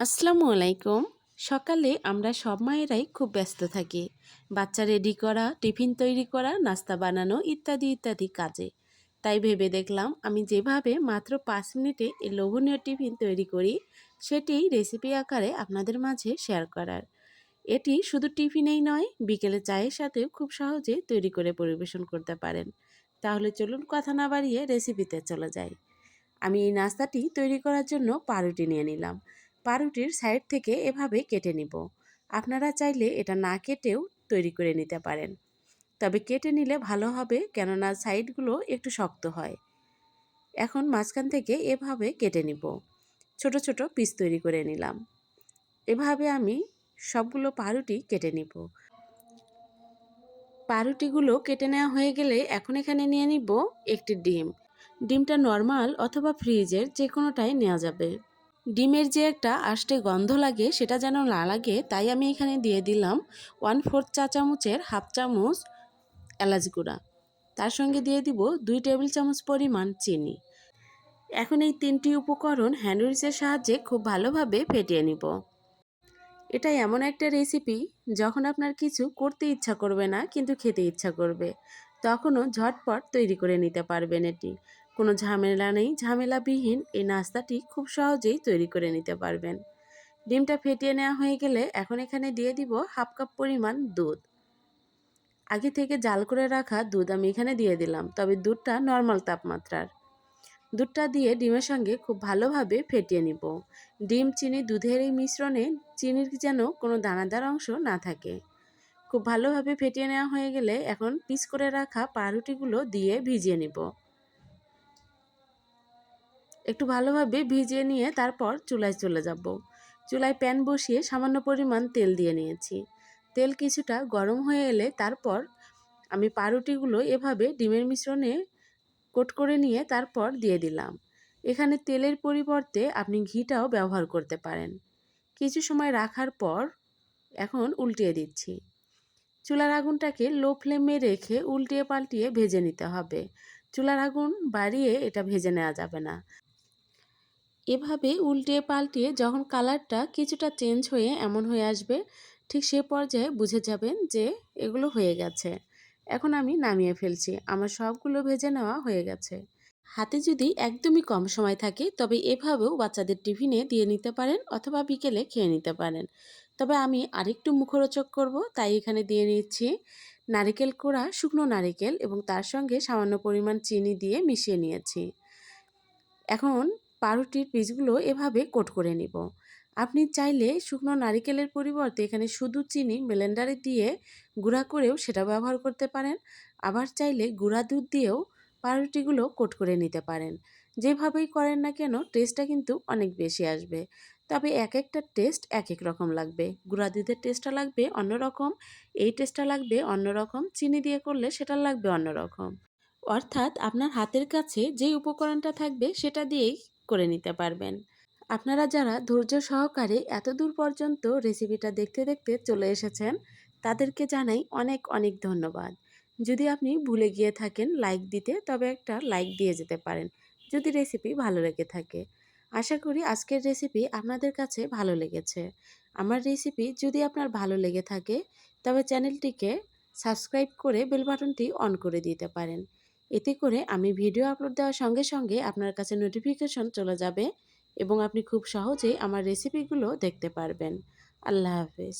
আসসালামু আলাইকুম। সকালে আমরা সব মায়েরাই খুব ব্যস্ত থাকি। বাচ্চা রেডি করা, টিফিন তৈরি করা, নাস্তা বানানো ইত্যাদি ইত্যাদি কাজে। তাই ভেবে দেখলাম আমি যেভাবে মাত্র পাঁচ মিনিটে এই লোভনীয় টিফিন তৈরি করি, সেটি রেসিপি আকারে আপনাদের মাঝে শেয়ার করার। এটি শুধু টিফিনেই নয়, বিকেলে চায়ের সাথেও খুব সহজে তৈরি করে পরিবেশন করতে পারেন। তাহলে চলুন কথা না বাড়িয়ে রেসিপিতে চলে যাই। আমি এই নাস্তাটি তৈরি করার জন্য পাউরুটি নিয়ে নিলাম। পাউরুটির সাইড থেকে এভাবে কেটে নিব। আপনারা চাইলে এটা না কেটেও তৈরি করে নিতে পারেন। তবে কেটে নিলে ভালো হবে কেননা সাইডগুলো একটু শক্ত হয়। এখন মাঝখান থেকে এভাবে কেটে নিব। ছোট ছোট পিস তৈরি করে নিলাম। এভাবে আমি সবগুলো পাউরুটি কেটে নিব। পাউরুটিগুলো কেটে নেওয়া হয়ে গেলে এখন এখানে নিয়ে নিব একটি ডিম। ডিমটা নর্মাল অথবা ফ্রিজের যে কোনোটাই নেওয়া যাবে। ডিমের যে একটা আষ্টে গন্ধ লাগে, সেটা যেন না লাগে, তাই আমি এখানে দিয়ে দিলাম ওয়ান ফোর্থ চা চামচের হাফ চামচ এলাচ গুঁড়া। তার সঙ্গে দিয়ে দিব দুই টেবিল চামচ পরিমাণ চিনি। এখন এই তিনটি উপকরণ হ্যান্ডউইচের সাহায্যে খুব ভালোভাবে ফেটিয়ে নিব। এটা এমন একটা রেসিপি, যখন আপনার কিছু করতে ইচ্ছা করবে না, কিন্তু খেতে ইচ্ছা করবে, তখনও ঝটপট তৈরি করে নিতে পারবেন এটি। কোনো ঝামেলা নেই। ঝামেলাবিহীন এই নাস্তাটি খুব সহজেই তৈরি করে নিতে পারবেন। ডিমটা ফেটিয়ে নেওয়া হয়ে গেলে এখন এখানে দিয়ে দিব হাফ কাপ পরিমাণ দুধ। আগে থেকে জাল করে রাখা দুধ আমি এখানে দিয়ে দিলাম, তবে দুধটা নর্মাল তাপমাত্রার। দুধটা দিয়ে ডিমের সঙ্গে খুব ভালোভাবে ফেটিয়ে নিব। ডিম, চিনি, দুধের এই মিশ্রণে চিনির যেন কোনো দানাদার অংশ না থাকে। খুব ভালোভাবে ফেটিয়ে নেওয়া হয়ে গেলে এখন পিস করে রাখা পাউরুটিগুলো দিয়ে ভিজিয়ে নিব। একটু ভালোভাবে ভিজিয়ে নিয়ে তারপর চুলায় চলে যাব। চুলায় প্যান বসিয়ে সামান্য পরিমাণ তেল দিয়ে নিয়েছি। তেল কিছুটা গরম হয়ে এলে তারপর আমি পাউরুটিগুলো এভাবে ডিমের মিশ্রণে কোট করে নিয়ে তারপর দিয়ে দিলাম। এখানে তেলের পরিবর্তে আপনি ঘিটাও ব্যবহার করতে পারেন। কিছু সময় রাখার পর এখন উল্টিয়ে দিচ্ছি। চুলার আগুনটাকে লো ফ্লেমে রেখে উল্টিয়ে পাল্টিয়ে ভেজে নিতে হবে। চুলার আগুন বাড়িয়ে এটা ভেজে নেওয়া যাবে না। এভাবে উল্টিয়ে পাল্টিয়ে যখন কালারটা কিছুটা চেঞ্জ হয়ে এমন হয়ে আসবে, ঠিক সে পর্যায়ে বুঝে যাবেন যে এগুলো হয়ে গেছে। এখন আমি নামিয়ে ফেলছি। আমার সবগুলো ভেজে নেওয়া হয়ে গেছে। হাতে যদি একদমই কম সময় থাকে, তবে এভাবেও বাচ্চাদের টিফিনে দিয়ে নিতে পারেন অথবা বিকেলে খেয়ে নিতে পারেন। তবে আমি আরেকটু মুখরোচক করব, তাই এখানে দিয়ে নিচ্ছি নারিকেল কোড়া, শুকনো নারিকেল এবং তার সঙ্গে সামান্য পরিমাণ চিনি দিয়ে মিশিয়ে নিয়েছি। এখন পাউরুটির পিসগুলো এভাবে কোট করে নিব। আপনি চাইলে শুকনো নারিকেলের পরিবর্তে এখানে শুধু চিনি ব্লেন্ডারে দিয়ে গুঁড়া করেও সেটা ব্যবহার করতে পারেন। আবার চাইলে গুঁড়া দুধ দিয়েও পাউরুটিগুলো কোট করে নিতে পারেন। যেভাবেই করেন না কেন টেস্টটা কিন্তু অনেক বেশি আসবে। তবে এক একটা টেস্ট এক এক রকম লাগবে। গুঁড়া দুধের টেস্টটা লাগবে অন্যরকম এই টেস্টটা লাগবে অন্যরকম চিনি দিয়ে করলে সেটা লাগবে অন্যরকম অর্থাৎ আপনার হাতের কাছে যে উপকরণটা থাকবে সেটা দিয়েই করে নিতে পারবেন। আপনারা যারা ধৈর্য সহকারে এত দূর পর্যন্ত রেসিপিটা দেখতে দেখতে চলে এসেছেন, তাদেরকে জানাই অনেক অনেক ধন্যবাদ। যদি আপনি ভুলে গিয়ে থাকেন লাইক দিতে, তবে একটা লাইক দিয়ে যেতে পারেন, যদি রেসিপি ভালো লেগে থাকে। আশা করি আজকের রেসিপি আপনাদের কাছে ভালো লেগেছে। আমার রেসিপি যদি আপনার ভালো লেগে থাকে, তবে চ্যানেলটিকে সাবস্ক্রাইব করে বেল বাটনটি অন করে দিতে পারেন। এতে করে আমি ভিডিও আপলোড দেওয়ার সঙ্গে সঙ্গে আপনার কাছে নোটিফিকেশন চলে যাবে এবং আপনি খুব সহজেই আমার রেসিপিগুলো দেখতে পারবেন। আল্লাহ হাফেজ।